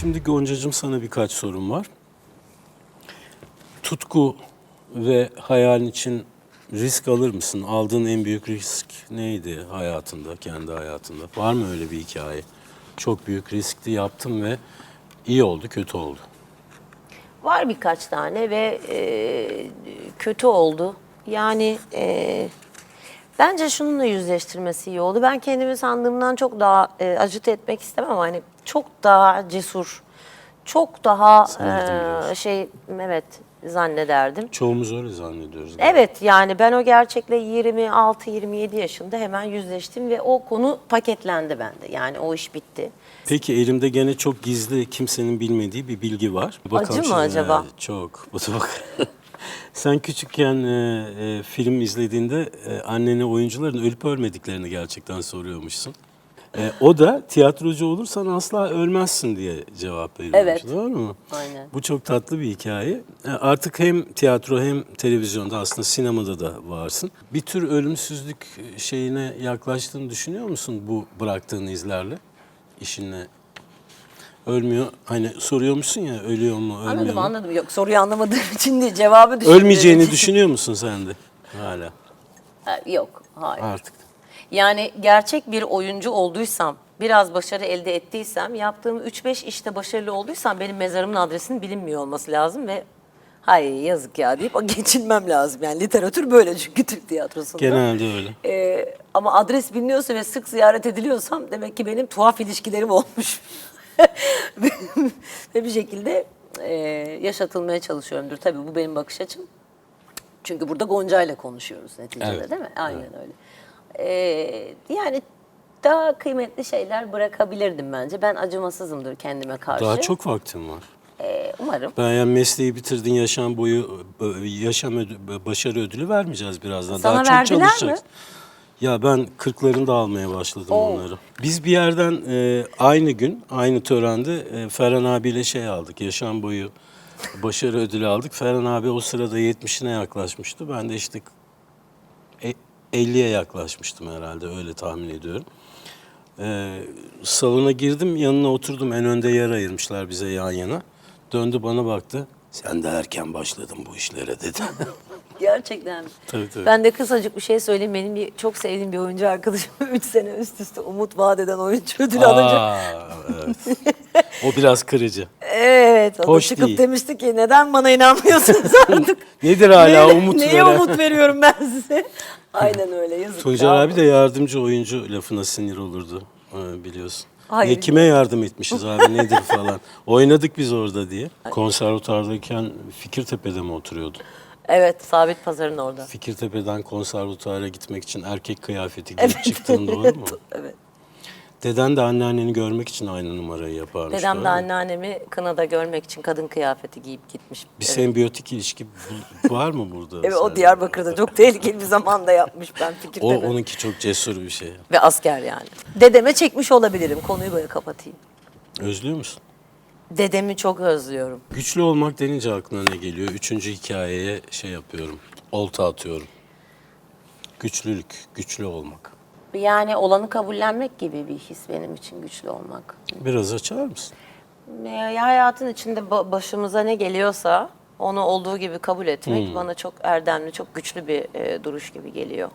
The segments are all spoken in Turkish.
Şimdi Goncacığım sana birkaç sorum var. Tutku ve hayalin için risk alır mısın? Aldığın en büyük risk neydi hayatında, kendi hayatında? Var mı öyle bir hikaye? Çok büyük riskti yaptım ve iyi oldu, kötü oldu. Var birkaç tane ve e, kötü oldu. Yani e, bence şununla yüzleştirmesi iyi oldu. Ben kendimi sandığımdan çok daha e, acıt etmek istemem hani çok daha cesur, çok daha e, şey evet zannederdim. Çoğumuz öyle zannediyoruz. Evet yani ben o gerçekle 26-27 yaşında hemen yüzleştim ve o konu paketlendi bende. Yani o iş bitti. Peki elimde gene çok gizli, kimsenin bilmediği bir bilgi var. Acı mı acaba? Çok. Bu da bak. Sen küçükken e, e, film izlediğinde e, annene oyuncuların ölüp ölmediklerini gerçekten soruyormuşsun. E, o da tiyatrocu olursan asla ölmezsin diye cevap veriyormuş. Evet. Doğru mu? Aynen. Bu çok tatlı bir hikaye. E, artık hem tiyatro hem televizyonda aslında sinemada da varsın. Bir tür ölümsüzlük şeyine yaklaştığını düşünüyor musun bu bıraktığın izlerle? işinle ölmüyor. Hani soruyormuşsun ya ölüyor mu, ölmüyor Anladım mu? anladım. Yok soruyu anlamadığım için değil cevabı düşündüğüm Ölmeyeceğini düşünüyor musun sen de hala Ha, Yok hayır. artık? Yani gerçek bir oyuncu olduysam, biraz başarı elde ettiysem, yaptığım 3-5 işte başarılı olduysam benim mezarımın adresinin bilinmiyor olması lazım ve hay yazık ya deyip geçinmem lazım. Yani literatür böyle çünkü Türk tiyatrosunda. Genelde öyle. Ee, ama adres biliniyorsa ve sık ziyaret ediliyorsam demek ki benim tuhaf ilişkilerim olmuş. ve bir şekilde e, yaşatılmaya çalışıyorumdur. Tabii bu benim bakış açım. Çünkü burada Gonca ile konuşuyoruz neticede Evet. değil mi? Aynen öyle. Ee, yani daha kıymetli şeyler bırakabilirdim bence. Ben acımasızımdır kendime karşı. Daha çok vaktin var. Ee, umarım. Ben yani mesleği bitirdin yaşam boyu e, yaşam ödü- başarı ödülü vermeyeceğiz birazdan. Sana Daha çok verdiler mi? çalışacaksın. Ya ben kırklarında almaya başladım Oo. onları. Biz bir yerden e, aynı gün, aynı törende e, Ferhan abiyle şey aldık. Yaşam boyu başarı ödülü aldık. Ferhan abi o sırada 70'ine yaklaşmıştı. Ben de işte e, 50'ye yaklaşmıştım herhalde öyle tahmin ediyorum. Ee, salona girdim yanına oturdum en önde yer ayırmışlar bize yan yana. Döndü bana baktı. Sen de erken başladın bu işlere dedi. Gerçekten? Tabii, tabii. Ben de kısacık bir şey söyleyeyim. Benim bir, çok sevdiğim bir oyuncu arkadaşım 3 sene üst üste umut vaat eden oyuncu ödülü alınca. Evet. O biraz kırıcı. Evet. O da Hoş çıkıp değil. demişti ki neden bana inanmıyorsunuz artık? Nedir hala Neye- umut Neye umut veriyorum ben size? Aynen öyle yazık. Ya. abi de yardımcı oyuncu lafına sinir olurdu ee, biliyorsun. Hayır. Ne kime yardım etmişiz abi nedir falan. Oynadık biz orada diye. Konservatuvardayken Fikirtepe'de mi oturuyordun? Evet sabit pazarın orada. Fikirtepe'den konservatuvara gitmek için erkek kıyafeti giyip çıktığın doğru mu? Evet. Deden de anneanneni görmek için aynı numarayı yaparmış. Dedem doğru de mu? anneannemi kınada görmek için kadın kıyafeti giyip gitmiş. Bir Evet. sembiyotik ilişki bu- var mı burada? Evet o sende? Diyarbakır'da çok tehlikeli bir zamanda yapmış ben O, Fikirtepe. onunki çok cesur bir şey. Ve asker yani. Dedeme çekmiş olabilirim. Konuyu böyle kapatayım. Özlüyor musun? Dedemi çok özlüyorum. Güçlü olmak denince aklına ne geliyor? Üçüncü hikayeye şey yapıyorum. Olta atıyorum. Güçlülük, güçlü olmak. Yani olanı kabullenmek gibi bir his benim için güçlü olmak. Biraz açar mısın? Ya hayatın içinde ba- başımıza ne geliyorsa onu olduğu gibi kabul etmek bana çok erdemli, çok güçlü bir e, duruş gibi geliyor.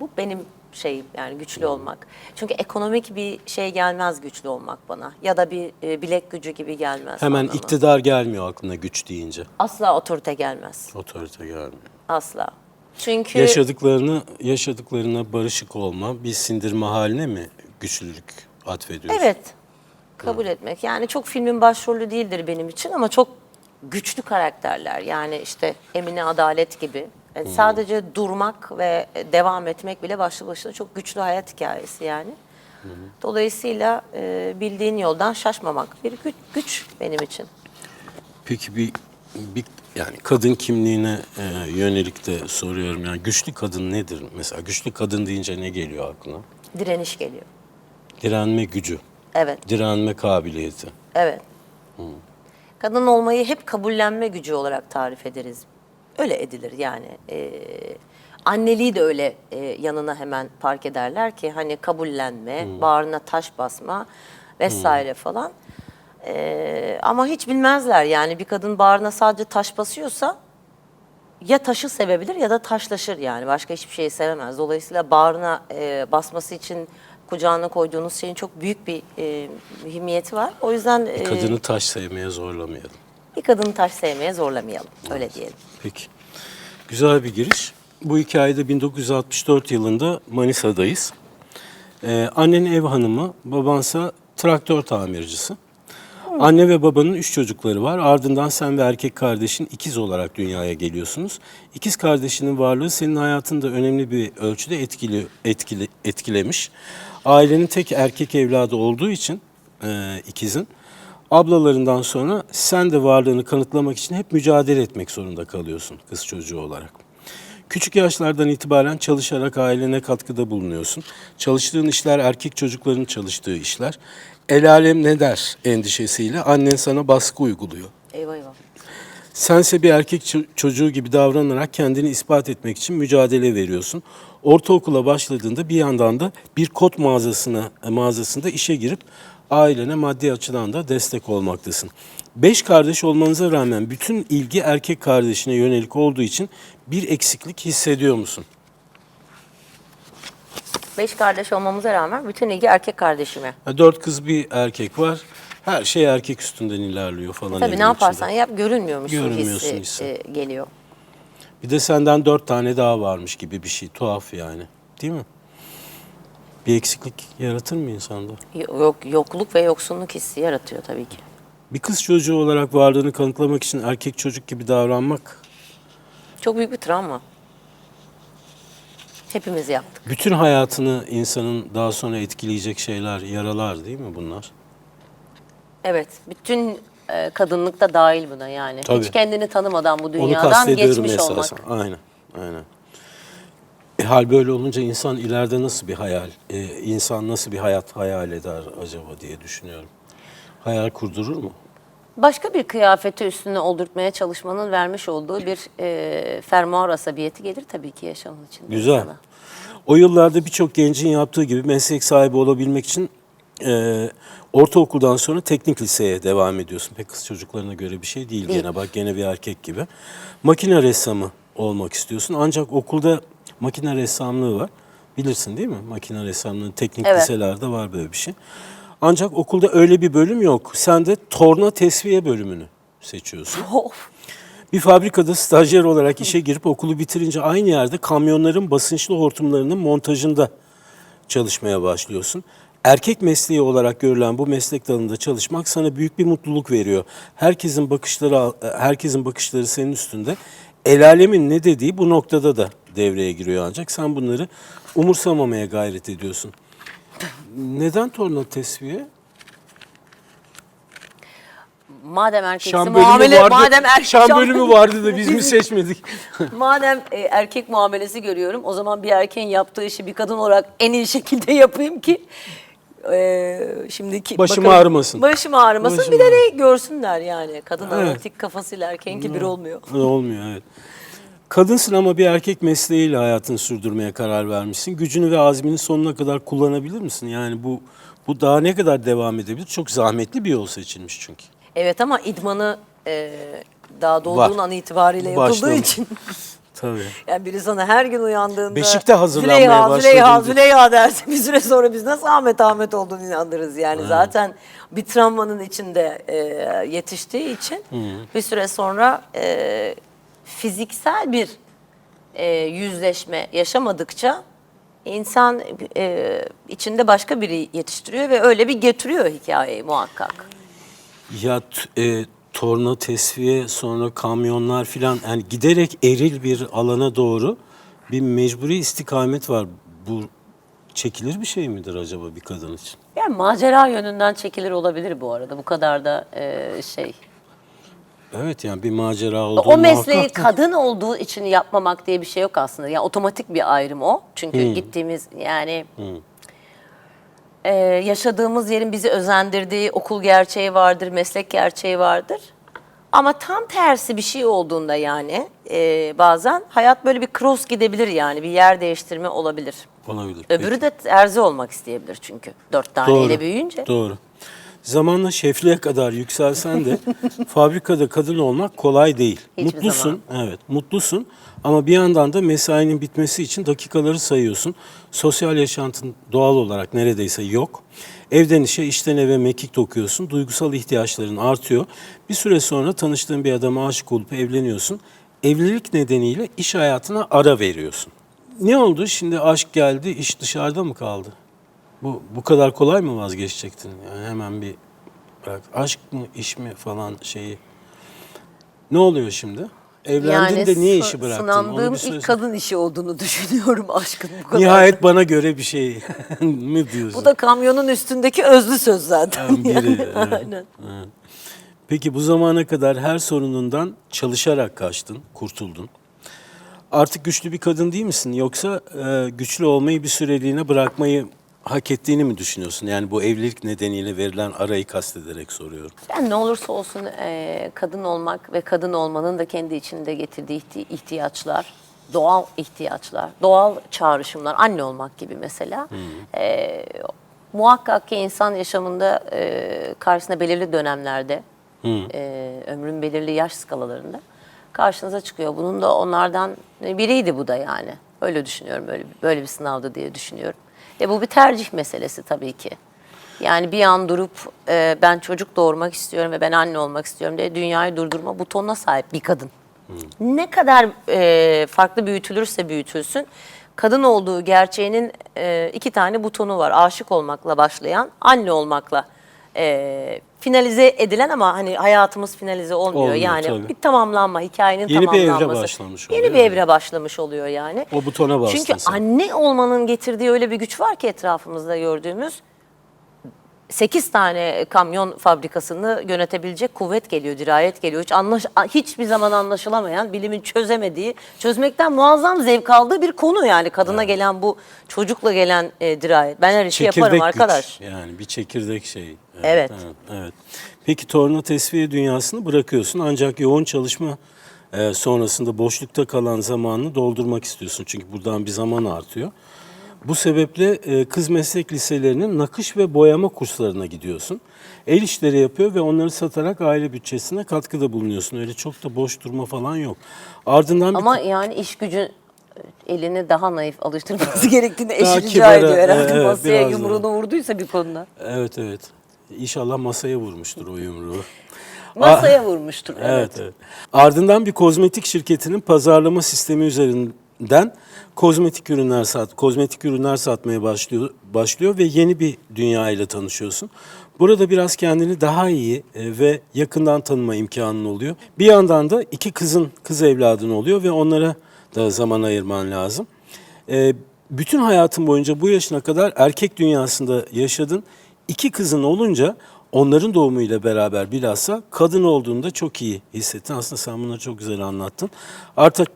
Bu benim şeyim yani güçlü olmak. Çünkü ekonomik bir şey gelmez güçlü olmak bana. Ya da bir e, bilek gücü gibi gelmez. Hemen bana. iktidar gelmiyor aklına güç deyince. Asla otorite gelmez. Otorite gelmiyor. Asla. Çünkü Yaşadıklarını, yaşadıklarına barışık olma, bir sindirme haline mi güçlülük atfediyorsun? Evet. Kabul etmek. Yani çok filmin başrolü değildir benim için ama çok güçlü karakterler. Yani işte Emine Adalet gibi. Yani Sadece durmak ve devam etmek bile başlı başına çok güçlü hayat hikayesi yani. Dolayısıyla e, bildiğin yoldan şaşmamak bir güç, güç benim için. Peki bir, bir yani kadın kimliğine e, yönelik de soruyorum. Yani güçlü kadın nedir? Mesela güçlü kadın deyince ne geliyor aklına? Direniş geliyor. Direnme gücü, Evet, direnme kabiliyeti. evet. Kadın olmayı hep kabullenme gücü olarak tarif ederiz. Öyle edilir yani. Ee, anneliği de öyle e, yanına hemen park ederler ki hani kabullenme, bağrına taş basma vesaire falan. Ee, ama hiç bilmezler yani bir kadın bağrına sadece taş basıyorsa ya taşı sevebilir ya da taşlaşır yani başka hiçbir şeyi sevemez. Dolayısıyla bağrına e, basması için kucağına koyduğunuz şeyin çok büyük bir e, mühimiyeti var. O yüzden e, Kadını taş sevmeye zorlamayalım. bir kadını taş sevmeye zorlamayalım öyle diyelim. Peki. Güzel bir giriş. Bu hikayede 1964 yılında Manisa'dayız. Ee, annen ev hanımı, babansa traktör tamircisi. Anne ve babanın üç çocukları var. Ardından sen ve erkek kardeşin ikiz olarak dünyaya geliyorsunuz. İkiz kardeşinin varlığı senin hayatını da önemli bir ölçüde etkili, etkili, etkilemiş. Ailenin tek erkek evladı olduğu için e, ikizin ablalarından sonra sen de varlığını kanıtlamak için hep mücadele etmek zorunda kalıyorsun kız çocuğu olarak. Küçük yaşlardan itibaren çalışarak ailene katkıda bulunuyorsun. Çalıştığın işler erkek çocukların çalıştığı işler. El alem ne der endişesiyle annen sana baskı uyguluyor. Eyvah eyvah. Sense bir erkek ço- çocuğu gibi davranarak kendini ispat etmek için mücadele veriyorsun. Ortaokula başladığında bir yandan da bir kot mağazasına mağazasında işe girip ailene maddi açıdan da destek olmaktasın. Beş kardeş olmanıza rağmen bütün ilgi erkek kardeşine yönelik olduğu için bir eksiklik hissediyor musun? Beş kardeş olmamıza rağmen bütün ilgi erkek kardeşime. Ha, Dört kız bir erkek var. Her şey erkek üstünden ilerliyor falan. Tabii evin ne yaparsan içinde. yap görünmüyormuşsun Görünmüyorsun hissi hissi. e, geliyor. Bir de senden dört tane daha varmış gibi bir şey. Tuhaf yani. Değil mi? Bir eksiklik yaratır mı insanda? Yok, yokluk ve yoksunluk hissi yaratıyor tabii ki. Bir kız çocuğu olarak varlığını kanıtlamak için erkek çocuk gibi davranmak Çok büyük bir travma. Hepimiz yaptık. bütün hayatını insanın daha sonra etkileyecek şeyler, yaralar değil mi bunlar? Evet, bütün e, kadınlık da dahil buna yani. Tabii. Hiç kendini tanımadan bu dünyadan geçmiş olmak. esasen. Aynen, aynen. E, hal böyle olunca insan ileride nasıl bir hayal, e, insan nasıl bir hayat hayal eder acaba diye düşünüyorum. Hayal kurdurur mu? Başka bir kıyafeti üstüne oldurtmaya çalışmanın vermiş olduğu bir e, fermuar asabiyeti gelir tabii ki yaşamın içinde. Güzel. insana. O yıllarda birçok gencin yaptığı gibi meslek sahibi olabilmek için e, ortaokuldan sonra teknik liseye devam ediyorsun. Pek kız çocuklarına göre bir şey değil, Değil. gene bak gene bir erkek gibi. Makine ressamı olmak istiyorsun ancak okulda makine ressamlığı var. Bilirsin değil mi? Makine ressamlığı teknik Evet. liselerde var böyle bir şey. Ancak okulda öyle bir bölüm yok. Sen de torna tesviye bölümünü seçiyorsun. Of. Bir fabrikada stajyer olarak işe girip okulu bitirince aynı yerde kamyonların basınçlı hortumlarının montajında çalışmaya başlıyorsun. Erkek mesleği olarak görülen bu meslek dalında çalışmak sana büyük bir mutluluk veriyor. Herkesin bakışları herkesin bakışları senin üstünde. El alemin ne dediği bu noktada da devreye giriyor ancak sen bunları umursamamaya gayret ediyorsun. Neden torna tesviye? Madem erkeksin Şan bölümü muamele, vardı. madem er- Şan bölümü vardı da biz mi seçmedik? Madem e, erkek muamelesi görüyorum, o zaman bir erkeğin yaptığı işi bir kadın olarak en iyi şekilde yapayım ki e, şimdiki Başım bakalım- ağrımasın. Başım ağrımasın. Başım bir de ne görsünler yani. Kadın Evet. analitik kafasıyla erkeğinki bir olmuyor. Olmuyor evet. Kadınsın ama bir erkek mesleğiyle hayatını sürdürmeye karar vermişsin. Gücünü ve azmini sonuna kadar kullanabilir misin? Yani bu bu daha ne kadar devam edebilir? Çok zahmetli bir yol seçilmiş çünkü. Evet ama idmanı e, daha doğduğun Var. an itibariyle yapıldığı Başlamış. için Tabii. yani biri sana her gün uyandığında Beşikte hazırlanmaya Züleyha, başladığında- Züleyha, Züleyha derse bir süre sonra biz nasıl Ahmet Ahmet olduğunu inandırırız yani. Zaten bir travmanın içinde e, yetiştiği için bir süre sonra e, fiziksel bir e, yüzleşme yaşamadıkça insan e, içinde başka biri yetiştiriyor ve öyle bir getiriyor hikayeyi muhakkak. Ya e, torna tesviye sonra kamyonlar filan yani giderek eril bir alana doğru bir mecburi istikamet var. Bu çekilir bir şey midir acaba bir kadın için? Yani macera yönünden çekilir olabilir bu arada. Bu kadar da e, şey. Evet yani bir macera olduğu O mesleği muhakkak. kadın olduğu için yapmamak diye bir şey yok aslında. Yani otomatik bir ayrım o. Çünkü gittiğimiz yani e, yaşadığımız yerin bizi özendirdiği okul gerçeği vardır, meslek gerçeği vardır. Ama tam tersi bir şey olduğunda yani e, bazen hayat böyle bir cross gidebilir yani bir yer değiştirme olabilir. Olabilir. Öbürü de terzi olmak isteyebilir çünkü dört taneyle büyüyünce. Doğru. Zamanla şefliğe kadar yükselsen de fabrikada kadın olmak kolay değil. Hiçbir mutlusun, evet, mutlusun ama bir yandan da mesainin bitmesi için dakikaları sayıyorsun. Sosyal yaşantın doğal olarak neredeyse yok. Evden işe, işten eve mekik dokuyorsun. Duygusal ihtiyaçların artıyor. Bir süre sonra tanıştığın bir adama aşık olup evleniyorsun. Evlilik nedeniyle iş hayatına ara veriyorsun. Ne oldu? Şimdi aşk geldi, iş dışarıda mı kaldı? Bu bu kadar kolay mı vazgeçecektin? Yani hemen bir bırak. Aşk mı, iş mi falan şeyi. Ne oluyor şimdi? Evlendin de niye işi bıraktın? Sınandığım söyle. ilk kadın işi olduğunu düşünüyorum aşkın bu kadar. Nihayet bana göre bir şey mi diyorsun? Bu da kamyonun üstündeki özlü söz zaten. Yani biri, yani. evet. Aynen. Peki bu zamana kadar her sorunundan çalışarak kaçtın, kurtuldun. Artık güçlü bir kadın değil misin? Yoksa e, güçlü olmayı bir süreliğine bırakmayı hak ettiğini mi düşünüyorsun? Yani bu evlilik nedeniyle verilen arayı kastederek soruyorum. Ben ne olursa olsun e, kadın olmak ve kadın olmanın da kendi içinde getirdiği ihti- ihtiyaçlar, doğal ihtiyaçlar, doğal çağrışımlar, anne olmak gibi mesela. E, muhakkak ki insan yaşamında e, karşısına belirli dönemlerde, e, ömrün belirli yaş skalalarında karşınıza çıkıyor. Bunun da onlardan biriydi bu da yani. Öyle düşünüyorum, böyle, böyle bir sınavdı diye düşünüyorum. E bu bir tercih meselesi tabii ki. Yani bir an durup e, ben çocuk doğurmak istiyorum ve ben anne olmak istiyorum diye dünyayı durdurma butonuna sahip bir kadın. Ne kadar e, farklı büyütülürse büyütülsün, kadın olduğu gerçeğinin e, iki tane butonu var. Aşık olmakla başlayan, anne olmakla e, finalize edilen ama hani hayatımız finalize olmuyor. Olmuyor, yani tabii. bir tamamlanma, hikayenin Yeni bir evre tamamlanması. başlamış Yeni oluyor, bir değil mi? evre başlamış oluyor yani. O butona bastın Çünkü sen. anne olmanın getirdiği öyle bir güç var ki etrafımızda gördüğümüz. 8 tane kamyon fabrikasını yönetebilecek kuvvet geliyor, dirayet geliyor. Hiç anlaş hiçbir zaman anlaşılamayan, bilimin çözemediği, çözmekten muazzam zevk aldığı bir konu yani. Kadına gelen bu çocukla gelen e, dirayet. Ben her işi yaparım güç. arkadaş. Yani bir çekirdek şey. Evet. Evet. evet. Peki torna tesviye dünyasını bırakıyorsun ancak yoğun çalışma e, sonrasında boşlukta kalan zamanını doldurmak istiyorsun. Çünkü buradan bir zaman artıyor. Bu sebeple e, kız meslek liselerinin nakış ve boyama kurslarına gidiyorsun. El işleri yapıyor ve onları satarak aile bütçesine katkıda bulunuyorsun. Öyle çok da boş durma falan yok. Ardından bir Ama yani iş gücü elini daha naif alıştırması gerektiğini Daha eşi rica kibara, ediyor herhalde. evet, Masaya biraz daha. yumruğunu vurduysa bir konuda. Evet evet. İnşallah masaya vurmuştur o yumruğu. Masaya vurmuştur. Evet. Evet, evet. Ardından bir kozmetik şirketinin pazarlama sistemi üzerinden kozmetik ürünler sat, kozmetik ürünler satmaya başlıyor, başlıyor ve yeni bir dünya ile tanışıyorsun. Burada biraz kendini daha iyi e, ve yakından tanıma imkanın oluyor. Bir yandan da iki kızın kız evladın oluyor ve onlara da zaman ayırman lazım. E, bütün hayatın boyunca bu yaşına kadar erkek dünyasında yaşadın. İki kızın olunca onların doğumuyla beraber bilhassa kadın olduğunda çok iyi hissettin. Aslında sen bunu çok güzel anlattın. Artık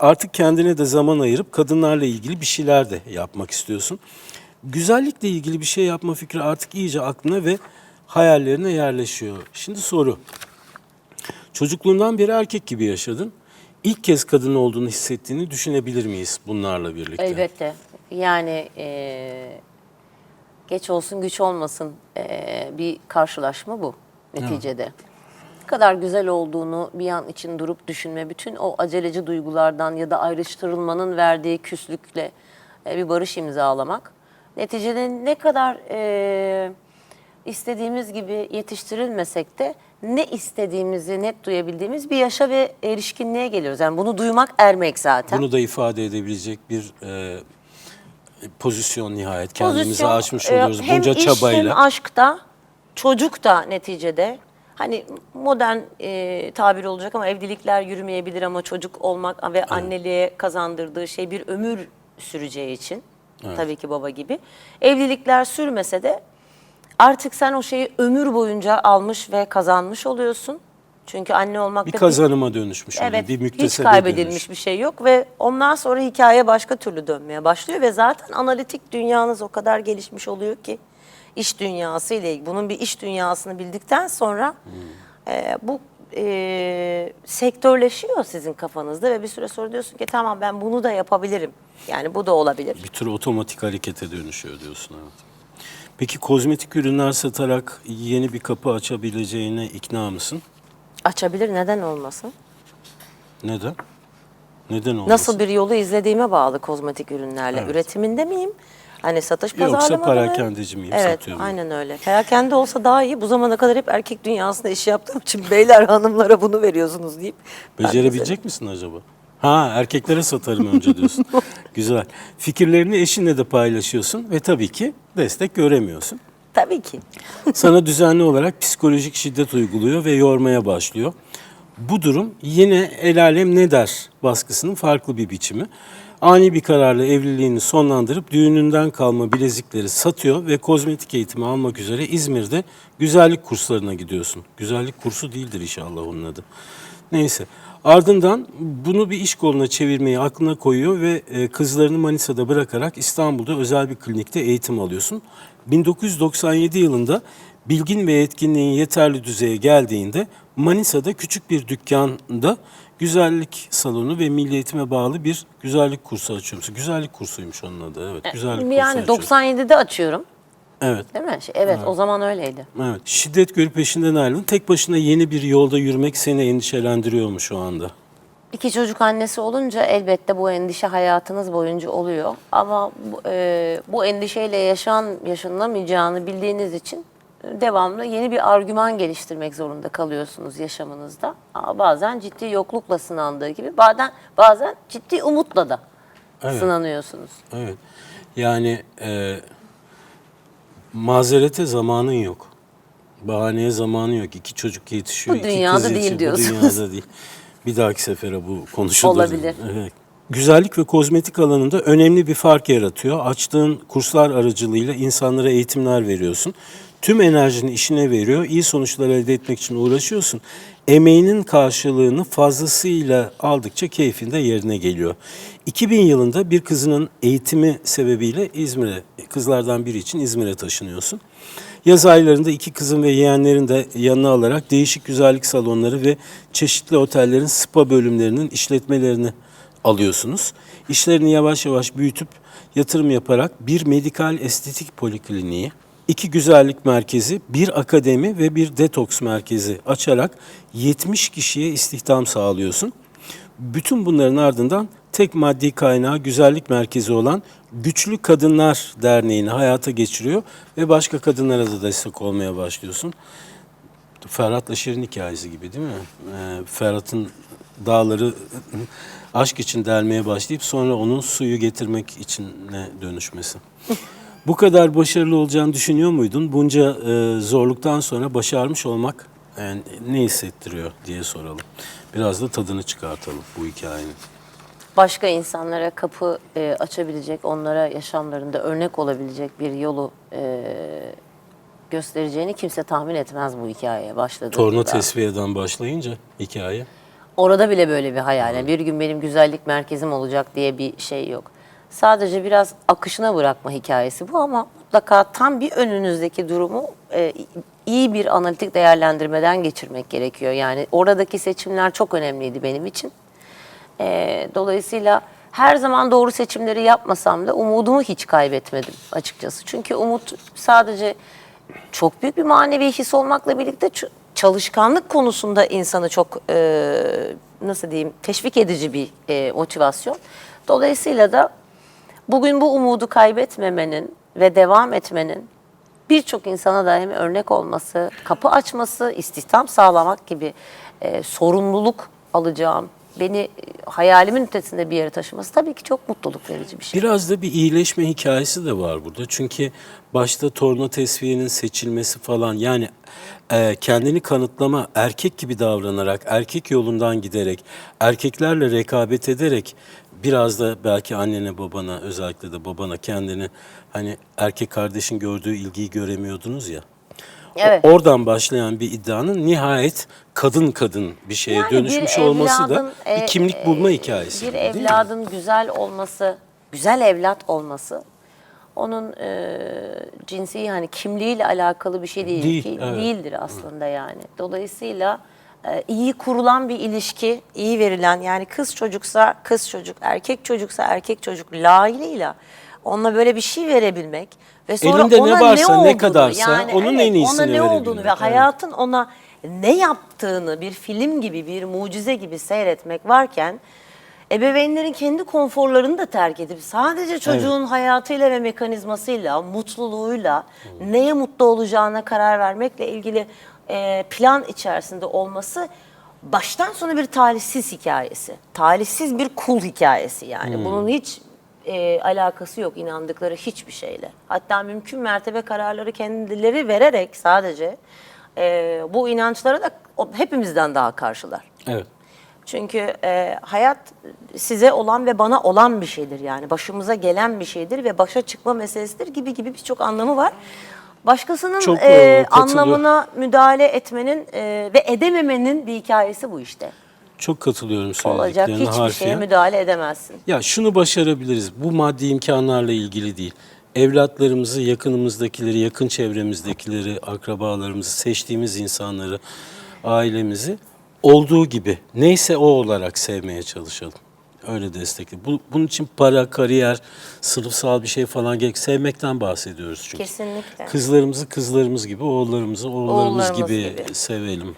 artık kendine de zaman ayırıp kadınlarla ilgili bir şeyler de yapmak istiyorsun. Güzellikle ilgili bir şey yapma fikri artık iyice aklına ve hayallerine yerleşiyor. Şimdi soru. Çocukluğundan beri erkek gibi yaşadın. İlk kez kadın olduğunu hissettiğini düşünebilir miyiz bunlarla birlikte? Elbette. Yani e, geç olsun güç olmasın e, bir karşılaşma bu neticede. Ne kadar güzel olduğunu bir an için durup düşünme, bütün o aceleci duygulardan ya da ayrıştırılmanın verdiği küslükle e, bir barış imzalamak. Neticede ne kadar e, istediğimiz gibi yetiştirilmesek de ne istediğimizi net duyabildiğimiz bir yaşa ve erişkinliğe geliyoruz. Yani bunu duymak ermek zaten. Bunu da ifade edebilecek bir e, pozisyon nihayet kendimizi pozisyon, açmış e, oluyoruz bunca hem çabayla. Hem aşkta, çocuk da neticede hani modern e, tabir olacak ama evlilikler yürümeyebilir ama çocuk olmak ve anneliğe kazandırdığı şey bir ömür süreceği için tabii ki baba gibi. Evlilikler sürmese de artık sen o şeyi ömür boyunca almış ve kazanmış oluyorsun. Çünkü anne olmak bir da kazanıma dönüşmüş oluyor. Evet, bir hiç kaybedilmiş dönüş. bir şey yok ve ondan sonra hikaye başka türlü dönmeye başlıyor ve zaten analitik dünyanız o kadar gelişmiş oluyor ki iş dünyası ile ilgili bunun bir iş dünyasını bildikten sonra Hmm. e, bu e, sektörleşiyor sizin kafanızda ve bir süre sonra diyorsun ki tamam ben bunu da yapabilirim. Yani bu da olabilir. Bir tür otomatik harekete dönüşüyor diyorsun evet. Peki kozmetik ürünler satarak yeni bir kapı açabileceğine ikna mısın? Açabilir neden olmasın? Neden? Neden olmasın? Nasıl bir yolu izlediğime bağlı kozmetik ürünlerle. Evet. Üretiminde miyim? Hani satış Yoksa pazarlamada mı? perakendeci miyim, Evet, satıyor muyum? aynen öyle. Perakende olsa daha iyi. Bu zamana kadar hep erkek dünyasında iş yaptığım için beyler hanımlara bunu veriyorsunuz deyip. Becerebilecek misin acaba? Ha erkeklere satarım önce diyorsun. Güzel. Fikirlerini eşinle de paylaşıyorsun ve tabii ki destek göremiyorsun. Tabii ki. Sana düzenli olarak psikolojik şiddet uyguluyor ve yormaya başlıyor. Bu durum yine el alem ne der baskısının farklı bir biçimi. Ani bir kararla evliliğini sonlandırıp düğününden kalma bilezikleri satıyor ve kozmetik eğitimi almak üzere İzmir'de güzellik kurslarına gidiyorsun. Güzellik kursu değildir inşallah onun adı. Neyse. Ardından bunu bir iş koluna çevirmeyi aklına koyuyor ve e, kızlarını Manisa'da bırakarak İstanbul'da özel bir klinikte eğitim alıyorsun. 1997 yılında bilgin ve yetkinliğin yeterli düzeye geldiğinde Manisa'da küçük bir dükkanda güzellik salonu ve milli eğitime bağlı bir güzellik kursu açıyorsun. Güzellik kursuymuş onun adı. Evet, güzellik kursu Yani açıyorsun. 97'de açıyorum. Evet. Değil mi? Şey, Evet, o zaman öyleydi. Evet. Şiddet görüp peşinden ayrıldın. Tek başına yeni bir yolda yürümek seni endişelendiriyor mu şu anda? İki çocuk annesi olunca elbette bu endişe hayatınız boyunca oluyor. Ama bu, e, bu endişeyle yaşan yaşanamayacağını bildiğiniz için devamlı yeni bir argüman geliştirmek zorunda kalıyorsunuz yaşamınızda. Ama bazen ciddi yoklukla sınandığı gibi bazen bazen ciddi umutla da Evet. sınanıyorsunuz. Evet. Yani e, mazerete zamanın yok. Bahaneye zamanın yok. İki çocuk yetişiyor. Bu iki dünyada kız değil yetişiyor. diyorsunuz. Bu dünyada değil. Bir dahaki sefere bu konuşulur. Olabilir. Evet. Güzellik ve kozmetik alanında önemli bir fark yaratıyor. Açtığın kurslar aracılığıyla insanlara eğitimler veriyorsun. Tüm enerjini işine veriyor. İyi sonuçlar elde etmek için uğraşıyorsun. Emeğinin karşılığını fazlasıyla aldıkça keyfin de yerine geliyor. 2000 yılında bir kızının eğitimi sebebiyle İzmir'e, kızlardan biri için İzmir'e taşınıyorsun. Yaz aylarında iki kızın ve yeğenlerin de yanına alarak değişik güzellik salonları ve çeşitli otellerin spa bölümlerinin işletmelerini alıyorsunuz. İşlerini yavaş yavaş büyütüp yatırım yaparak bir medikal estetik polikliniği, iki güzellik merkezi, bir akademi ve bir detoks merkezi açarak 70 kişiye istihdam sağlıyorsun. Bütün bunların ardından tek maddi kaynağı güzellik merkezi olan Güçlü Kadınlar Derneği'ni hayata geçiriyor ve başka kadınlara da destek olmaya başlıyorsun. Ferhat'la Şirin hikayesi gibi değil mi? Ee, Ferhat'ın dağları aşk için delmeye başlayıp sonra onun suyu getirmek için ne dönüşmesi. Bu kadar başarılı olacağını düşünüyor muydun? Bunca e, zorluktan sonra başarmış olmak yani ne hissettiriyor diye soralım. Biraz da tadını çıkartalım bu hikayenin. başka insanlara kapı e, açabilecek, onlara yaşamlarında örnek olabilecek bir yolu e, göstereceğini kimse tahmin etmez bu hikayeye başladığında. Torna tesviyeden başlayınca hikaye. Orada bile böyle bir hayal. Yani bir gün benim güzellik merkezim olacak diye bir şey yok. Sadece biraz akışına bırakma hikayesi bu ama mutlaka tam bir önünüzdeki durumu e, iyi bir analitik değerlendirmeden geçirmek gerekiyor. Yani oradaki seçimler çok önemliydi benim için. E, dolayısıyla her zaman doğru seçimleri yapmasam da umudumu hiç kaybetmedim açıkçası. Çünkü umut sadece çok büyük bir manevi his olmakla birlikte çalışkanlık konusunda insanı çok e, nasıl diyeyim teşvik edici bir e, motivasyon. Dolayısıyla da bugün bu umudu kaybetmemenin ve devam etmenin birçok insana da hem örnek olması, kapı açması, istihdam sağlamak gibi e, sorumluluk alacağım, beni e, hayalimin ötesinde bir yere taşıması tabii ki çok mutluluk verici bir şey. Biraz da bir iyileşme hikayesi de var burada. Çünkü başta torna tesviyenin seçilmesi falan yani e, kendini kanıtlama, erkek gibi davranarak, erkek yolundan giderek, erkeklerle rekabet ederek biraz da belki annene babana özellikle de babana kendini hani erkek kardeşin gördüğü ilgiyi göremiyordunuz ya. O- Evet. Oradan başlayan bir iddianın nihayet kadın kadın bir şeye Yani dönüşmüş bir olması da evladın, bir e, kimlik bulma e, hikayesi. Bir değil mi? evladın güzel olması, güzel evlat olması onun e, cinsi hani kimliğiyle alakalı bir şey değil, Değil, ki evet. değildir aslında yani. Dolayısıyla iyi kurulan bir ilişki, iyi verilen yani kız çocuksa kız çocuk, erkek çocuksa erkek çocuk layığıyla Ona böyle bir şey verebilmek ve sonra Elinde ne ona varsa, ne olduğunu, kadarsa onun en iyisini ona ne olduğunu ve evet. hayatın ona ne yaptığını bir film gibi, bir mucize gibi seyretmek varken ebeveynlerin kendi konforlarını da terk edip sadece çocuğun hayatıyla ve mekanizmasıyla, mutluluğuyla neye mutlu olacağına karar vermekle ilgili e, plan içerisinde olması baştan sona bir talihsiz hikayesi. Talihsiz bir kul hikayesi yani. Bunun hiç e, alakası yok inandıkları hiçbir şeyle. Hatta mümkün mertebe kararları kendileri vererek sadece e, bu inançlara da hepimizden daha karşılar. Evet. Çünkü e, hayat size olan ve bana olan bir şeydir yani. Başımıza gelen bir şeydir ve başa çıkma meselesidir gibi gibi birçok anlamı var. Başkasının Çok, e, e, anlamına müdahale etmenin e, ve edememenin bir hikayesi bu işte. Çok katılıyorum Olacak söylediklerine hiçbir şeye harfiyen. müdahale edemezsin. Ya şunu başarabiliriz. Bu maddi imkanlarla ilgili değil. Evlatlarımızı, yakınımızdakileri, yakın çevremizdekileri, akrabalarımızı, seçtiğimiz insanları, ailemizi olduğu gibi neyse o olarak sevmeye çalışalım. Öyle destekle. Bu, bunun için para, kariyer, sınıfsal bir şey falan gerek. Sevmekten bahsediyoruz çünkü. Kesinlikle. Kızlarımızı kızlarımız gibi, oğullarımızı oğullarımız Oğullarımız gibi, gibi. sevelim.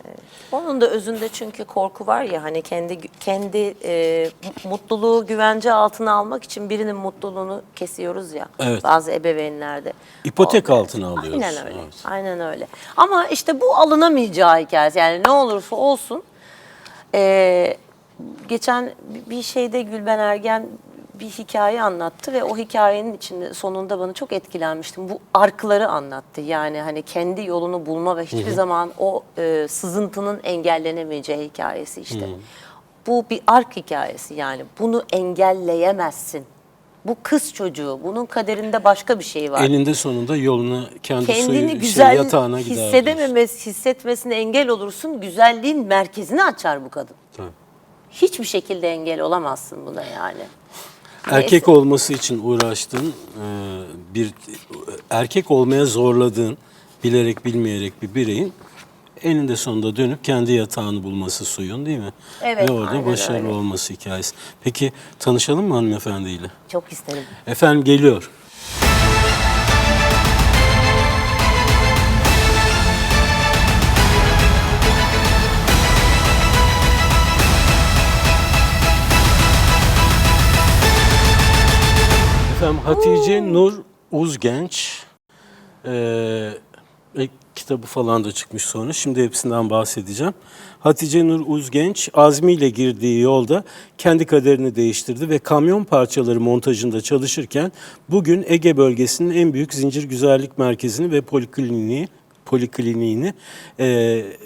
Onun da özünde çünkü korku var ya hani kendi kendi e, mutluluğu güvence altına almak için birinin mutluluğunu kesiyoruz ya Evet. bazı ebeveynlerde. İpotek O- altına alıyoruz. Aynen öyle. Evet. Aynen öyle. Ama işte bu alınamayacağı hikayesi yani ne olursa olsun e, geçen bir şeyde Gülben Ergen bir hikaye anlattı ve o hikayenin içinde sonunda bana çok etkilenmiştim. Bu arkları anlattı. Yani hani kendi yolunu bulma ve hiçbir zaman o e, sızıntının engellenemeyeceği hikayesi işte. Bu bir ark hikayesi yani. Bunu engelleyemezsin. Bu kız çocuğu. Bunun kaderinde başka bir şey var Eninde sonunda yolunu kendi kendini suyu, şey, güzel yatağına gider. hissedememesi, hissetmesine engel olursun. Güzelliğin merkezini açar bu kadın. Tabii. Hiçbir şekilde engel olamazsın buna yani. Erkek olması için uğraştığın, e, bir erkek olmaya zorladığın, bilerek bilmeyerek bir bireyin eninde sonunda dönüp kendi yatağını bulması suyun değil mi? Evet, Ve orada aynen başarılı öyle. olması hikayesi. Peki tanışalım mı hanımefendiyle? Çok isterim. Efendim geliyor. Hatice Nur Uzgenç ee, kitabı falan da çıkmış sonra. Şimdi hepsinden bahsedeceğim. Hatice Nur Uzgenç azmiyle girdiği yolda kendi kaderini değiştirdi ve kamyon parçaları montajında çalışırken bugün Ege bölgesinin en büyük zincir güzellik merkezini ve polikliniği polikliniğini e,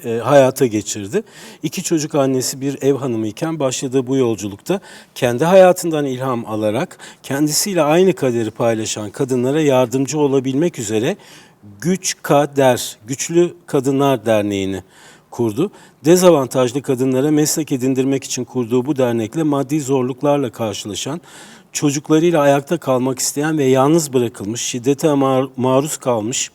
e, hayata geçirdi. İki çocuk annesi bir ev hanımı iken başladığı bu yolculukta kendi hayatından ilham alarak kendisiyle aynı kaderi paylaşan kadınlara yardımcı olabilmek üzere Güç Kader, Güçlü Kadınlar Derneği'ni kurdu. Dezavantajlı kadınlara meslek edindirmek için kurduğu bu dernekle maddi zorluklarla karşılaşan, çocuklarıyla ayakta kalmak isteyen ve yalnız bırakılmış, şiddete mar- maruz kalmış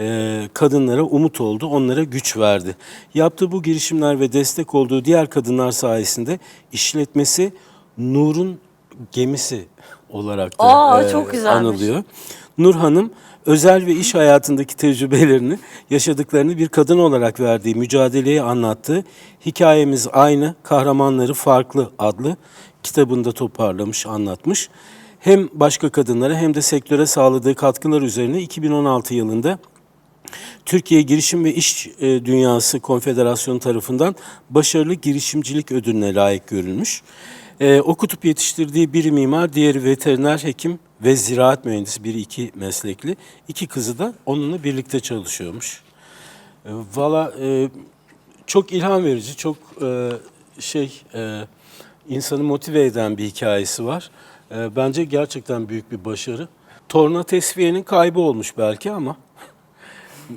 e, kadınlara umut oldu, onlara güç verdi. Yaptığı bu girişimler ve destek olduğu diğer kadınlar sayesinde işletmesi Nur'un gemisi olarak da Aa, e, çok güzelmiş. anılıyor. Nur Hanım özel ve iş hayatındaki tecrübelerini, yaşadıklarını bir kadın olarak verdiği mücadeleyi anlattığı Hikayemiz Aynı, Kahramanları Farklı adlı kitabında toparlamış, anlatmış. Hem başka kadınlara hem de sektöre sağladığı katkılar üzerine 2016 yılında Türkiye Girişim ve İş e, Dünyası Konfederasyonu tarafından başarılı girişimcilik ödülüne layık görülmüş. E, okutup yetiştirdiği biri mimar, diğeri veteriner hekim ve ziraat mühendisi, biri iki meslekli. İki kızı da onunla birlikte çalışıyormuş. E, Valla çok ilham verici, çok şey insanı motive eden bir hikayesi var. Bence gerçekten büyük bir başarı. Torna tesviyenin kaybı olmuş belki ama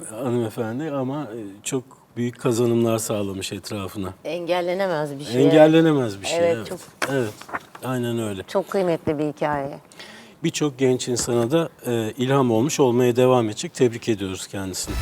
hanımefendi ama e, çok büyük kazanımlar sağlamış etrafına. Engellenemez bir şey. Engellenemez bir şey. Evet, Evet, çok- evet. Aynen öyle. Çok kıymetli bir hikaye. Birçok genç insana da e, ilham olmuş olmaya devam edecek. Tebrik ediyoruz kendisini.